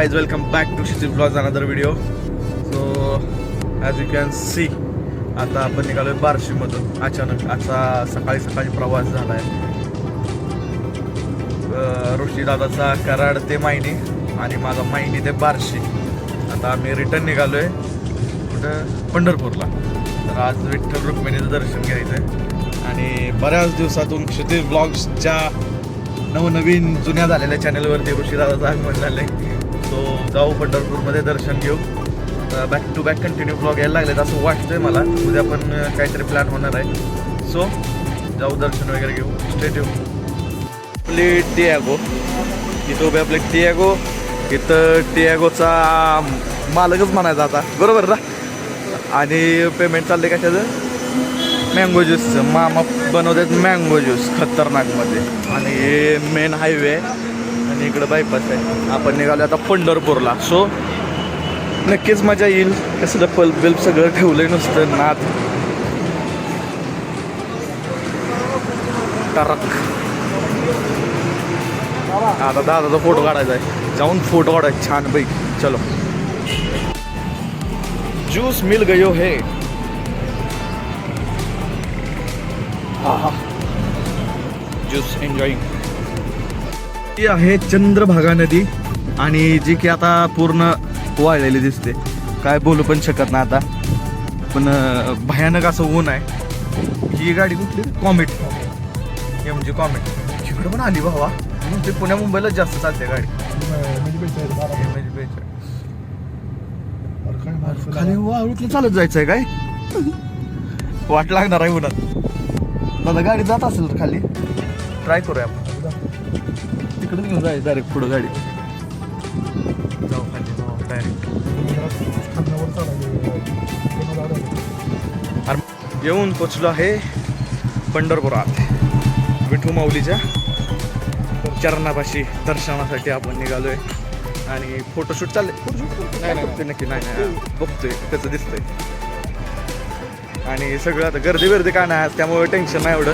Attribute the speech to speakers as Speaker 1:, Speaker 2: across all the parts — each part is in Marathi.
Speaker 1: guys, welcome back to Shishir Vlogs another video. So as you can see, आता आपण निघालोय बार्शीमधून. अचानक असा सकाळी सकाळी प्रवास झाला ऋषी दादाचा कराड ते मायनी आणि माझा मायनी ते बार्शी. आता आम्ही रिटर्न निघालोय कुठं? पंढरपूरला. तर आज विठ्ठल रुक्मिणीचं दर्शन घ्यायचं आहे आणि बऱ्याच दिवसातून क्षितिज ब्लॉग्सच्या नवनवीन जुन्या झालेल्या चॅनलवरती ऋषीदादाचं आगमन आहे सो जाऊ पंढरपूरमध्ये दर्शन घेऊ. Back to back continue blog यायला लागलेत असं वाटतंय मला. उद्या पण काहीतरी प्लॅन होणार आहे. सो जाऊ दर्शन वगैरे घेऊ. स्टेट येऊ आपली टियागो इथं उभे आपले टियागो इथं टियागोचा मालकच म्हणायचा आता. बरोबर ना? आणि पेमेंट चाललंय कशाचं? मँगो ज्यूसचं मामा बनवतात मँगो ज्यूस खतरनाकमध्ये. आणि हे मेन हायवे आहे. आणि इकडं बायपास आहे. आपण निघालो आता पंढरपूरला. सो नक्कीच मजा येईल. कसलं पल्प बिल्प सगळं ठेवलंय नुसतं नाद. टरक. आता दादाचा फोटो काढायचा आहे. जाऊन फोटो काढायचा छान पैकी चलो. ज्यूस मिल गयो है. ज्यूस एन्जॉईंग ती आहे चंद्रभागा नदी. आणि जी की आता पूर्ण वाळलेली दिसते. काय बोलू पण शकत नाही आता. पण भयानक असं ऊन आहे. ही गाडी कुठली? कॉमेट. एम म्हणजे जी कॉमेट. तिकडे पण आली भावा. ते पुण्या मुंबईला जास्त चालते गाडी. म्हणजे खाली वाळूतलं चालत जायचं आहे काय? वाट लागणार आहे उन्हात. दादा गाडी जात असेल तर खाली. ट्राय करूया आपण. तिकडे घेऊन जायचं डायरेक्ट पुढं गाडी. जाऊ खाली डायरेक्ट येऊन पोचलो आहे पंढरपुरात. विठू माऊलीच्या चरणापाशी दर्शनासाठी आपण निघालोय. आणि फोटोशूट चाललंय. फोटोशूट नाही नाही नक्की. नाही नाही बघतोय कसं दिसतंय. आणि सगळं आता गर्दी गर्दी काय नाही त्यामुळे टेन्शन नाही एवढं.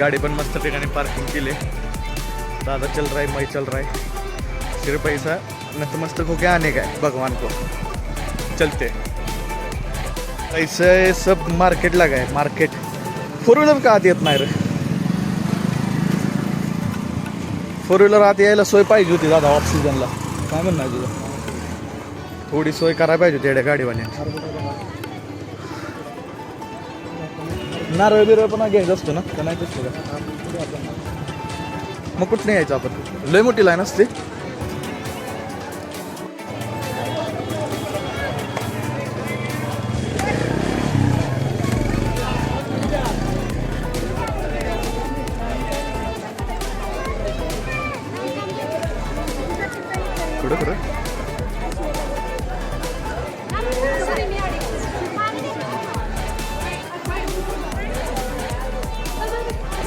Speaker 1: गाडी पण मस्त ठिकाणी पार्किंग केली. दादा चल रहा है मैं चल रहा है सिर्फ पैसा नतमस्तक होके आने का है भगवान को. चलते. ऐसे सब मार्केट लगा है मार्केट फोर व्हीलर का आत येत नाही रे. फोर व्हीलर आत यायला सोय पाहिजे होती दादा ऑफ काय म्हणणार तुझं? थोडी सोय करायला पाहिजे होती एड्या गाडीवाल्या नारळ बिरळ पण घ्यायचं असतो ना? का नाही मग कुठं यायचं आपण? लय मोठी लाईन असते.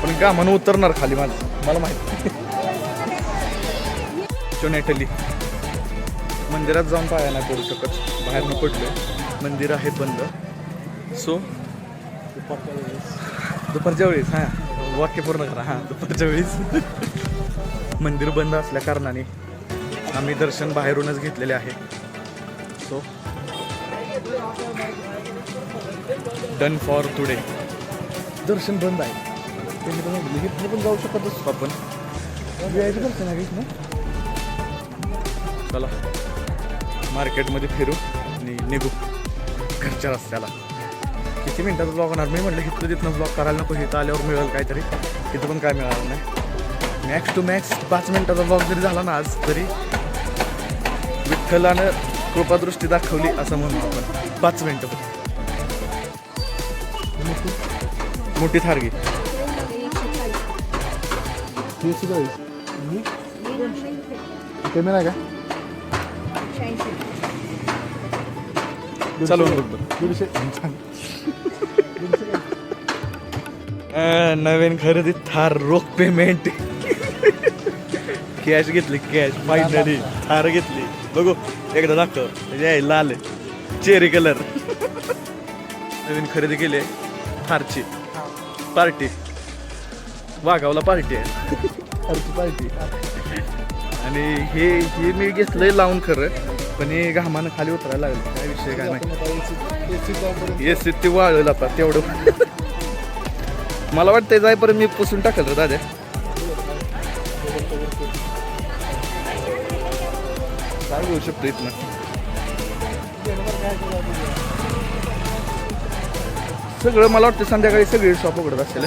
Speaker 1: पण का म्हणून उतरणार खाली माझं मला माहिती चोनेटली मंदिरात जाऊन पाहायला नाही पडू शकत. बाहेरनं पडलोय मंदिर आहे बंद. सो दुपारच्या वेळेस हां वाक्य पूर्ण करा हां दुपारच्या वेळेस. मंदिर बंद असल्या कारणाने आम्ही दर्शन बाहेरूनच घेतलेले आहे. सो डन फॉर टुडे दर्शन बंद आहे. त्यांनी पण इथनं पण जाऊ शकत असतो आपण. VIP दर्शन आहे ना चला मार्केटमध्ये फिरू आणि निघू घरच्या रस्त्याला. किती मिनटाचा ब्लॉग होणार? मी म्हटलं इथं तिथनं ब्लॉग करायला नको इथं आल्यावर मिळेल काहीतरी. तिथं पण काय मिळालं नाही. मॅक्स टू मॅक्स पाच मिनटाचा ब्लॉग जरी झाला ना आज तरी विठ्ठलानं कृपादृष्टी दाखवली असं म्हणू आपण. पाच मिनटं. मोठी थारगी. कॅमेरा का चालवून बघ अं, नवीन खरेदी थार रोख पेमेंट कॅश घेतली कॅश फायनली थार घेतली बघू एकदा दाखव जय लाल चेरी कलर नवीन खरेदी केली थारची पार्टी वाघावला पार्टी आहे. पार्टी. आणि हे हे मी घेतलंय लावून खरं पण हे घामानं खाली उतरायला लागलं. काय विषय काय नाही. येस ते वाळलं आता तेवढं. मला वाटतंय जायपर्यंत मी पुसून टाकल रे दादा काय होऊ शकतो इथनं? सगळं मला वाटतं संध्याकाळी सगळी शॉप उघडत असेल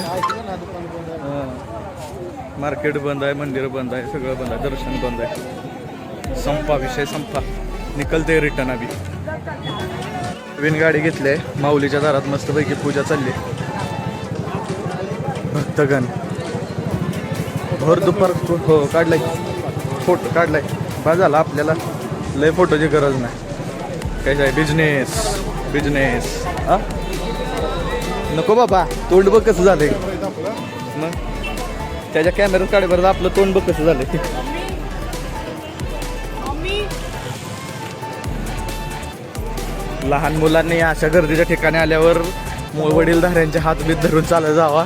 Speaker 1: मार्केट बंद आहे मंदिर बंद आहे सगळं बंद आहे दर्शन बंद आहे. संपा विषय संपा. निकलते रिटर्न आम्ही. नवीन गाडी घेतली आहे. माऊलीच्या दारात मस्तपैकी पूजा चालली भक्तगण. भर दुपार हो काढलाय. फोटो काढलाय. बा झाला आपल्याला. लय फोटोची गरज नाही. काय आहे बिझनेस बिझनेस हा? नको बाबा तोंड बघ कसं झालंय. मग त्याच्या कॅमेऱ्यात काढे बरं आपलं तोंड बघ कसं झालंय. लहान मुलांनी अशा गर्दीच्या ठिकाणी आल्यावर मु- वडीलधाऱ्यांचे हात बीत धरून चालत जावा.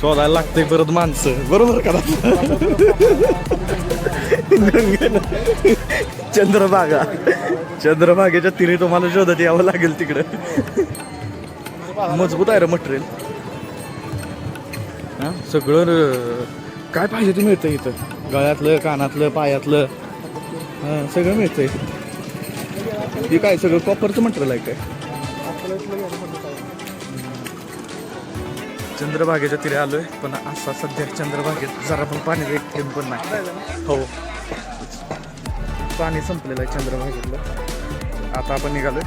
Speaker 1: शोधायला लागतंय परत माणसं. बरोबर का चंद्रभागा. चंद्रभागेच्या तिने तुम्हाला शोधत यावं लागेल तिकडं. मजबूत आहे रे मटेरियल. हां सगळं काय पाहिजे ते मिळतं इथं? गळ्यातलं कानातलं पायातलं. हा सगळं मिळतंय. हे काय सगळं कॉपरचं मटेरियल आहे काय? चंद्रभागेच्या तिरे आलोय पण असा सध्या चंद्रभागेत जरा पण पाणी एक थेंब पण नाही. हो. पाणी संपलेलं आहे चंद्रभागेतलं. आता आपण निघालोय.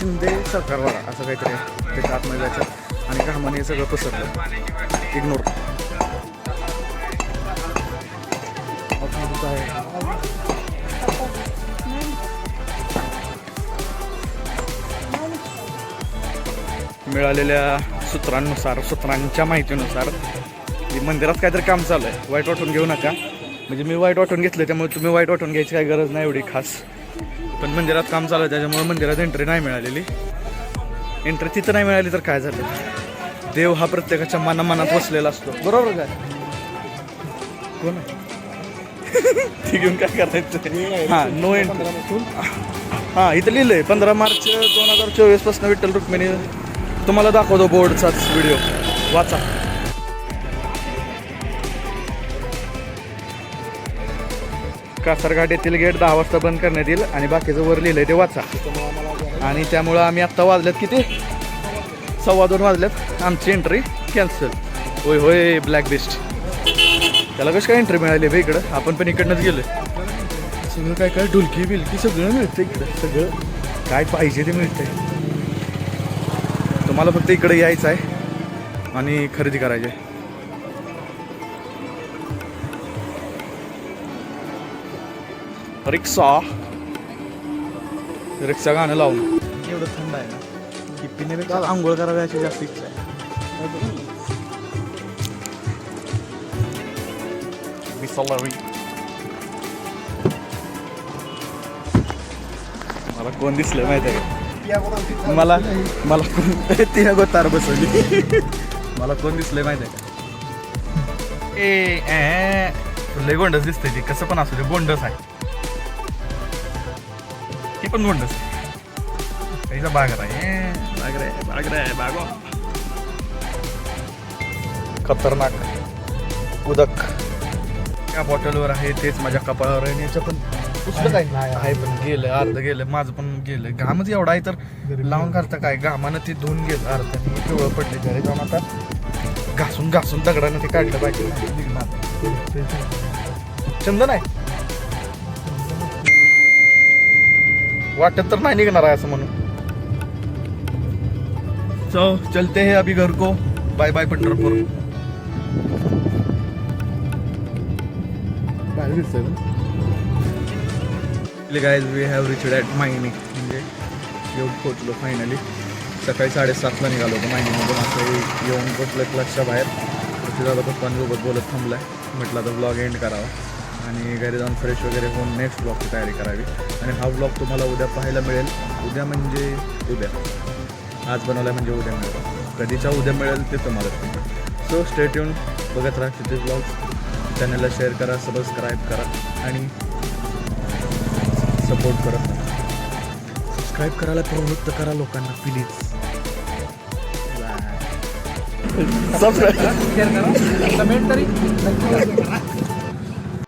Speaker 1: शिंदे सरकारवाडा असं काहीतरी आहे. त्याच्या आतमध्ये जायचं आणि घामाने हे सगळं पसरलं. इग्नोर मिळालेल्या सूत्रांनुसार सूत्रांच्या माहितीनुसार मंदिरात काहीतरी काम चालू आहे. वाईट वाटून घेऊ नका. म्हणजे मी वाईट वाटून घेतलं त्यामुळे तुम्ही वाईट वाटून घ्यायची काही गरज नाही एवढी खास. पण मंदिरात काम चालू आहे त्याच्यामुळे मंदिरात एंट्री नाही मिळालेली. एंट्री तिथं नाही मिळाली तर काय झालं? देव हा प्रत्येकाच्या मनामनात बसलेला असतो. बरोबर काय कोण? आहे? ते घेऊन काय करायचं? हां नो एंट्री हां इथं लिहिलंय पंधरा मार्च दोन हजार चोवीसपासून विठ्ठल रुक्मिणी तुम्हाला दाखवतो बोर्डचाच व्हिडिओ वाचा. कासारघाट येथील गेट दहा वाजता बंद करण्यात येईल आणि बाकीचं वर लिहिलंय ते वाचा. आणि त्यामुळं आम्ही आत्ता वाजल्यात किती? सव्वा दोन वाजल्यात आमची एंट्री कॅन्सल होय होय ब्लॅक बेस्ट त्याला कशी काय एंट्री मिळाली बे इकडं? आपण पण इकडनंच गेलोय. सगळं काय काय ढुलकी बिलकी सगळं मिळतं इकडं सगळं. काय पाहिजे ते मिळतंय. तुम्हाला फक्त इकडे यायचं आहे आणि खरेदी करायची आहे रिक्षा. रिक्षा गाणं लावून. एवढं थंड आहे ना. की? पिण्यापेक्षा आंघोळ करावी अशी जास्त इच्छा आहे. बिसलरी मला कोण दिसलं माहिती आहे का? मला मला कोण तिने गोतार बसवली. मला कोण दिसलंय माहिती आहे का? ए ए, लय गोंडस दिसतंय ती. कसं पण असू दे गोंडस आहे. ती पण गोंडस त्याचा बागर आहे. बागर आहे बागर आहे बागो. खतरनाक. उदक. त्या बॉटलवर आहे तेच माझ्या कपाळावर आहे आणि याचं पण पुस्तक आहे. आहे पण गेलं अर्ध गेलं माझं पण गेलं. घामच एवढा आहे तर लावून करता काय? घामानं ते धुवून गेलं. अर्ध्याने पिवळं पडले. घरी जाऊन आता घासून घासून दगडानं ते काढलं पाहिजे निघणार चंदन आहे? वाटत तर नाही निघणार आहे असं म्हणून. चो चलते हैं अभी घर को bye bye Pandharpur guys we have reached at Mayni म्हणजे येऊन पोचलो फायनली सकाळी साडेसातला निघालो होतो मायनीमधून असं येऊन पोचलं क्लासच्या बाहेर. तिथे दादा पप्पांसोबत बोलत थांबलाय. म्हटलं आता ब्लॉग एंड करावा. आणि घरी जाऊन फ्रेश वगैरे होऊन नेक्स्ट ब्लॉगची तयारी करावी. आणि हा ब्लॉग तुम्हाला उद्या पाहायला मिळेल. उद्या म्हणजे उद्या. आज बनवला म्हणजे उद्या मिळेल. कधीच्या उद्या मिळेल ते तुम्हाला सो स्टेट येऊन बघत राहा तिथे ब्लॉग चॅनलला शेअर करा सबस्क्राईब करा आणि सपोर्ट करत सबस्क्राईब करायला प्रवृत्त करा लोकांना प्लीज सबस्क्राईब
Speaker 2: शेअर करा. कमेंट तरी.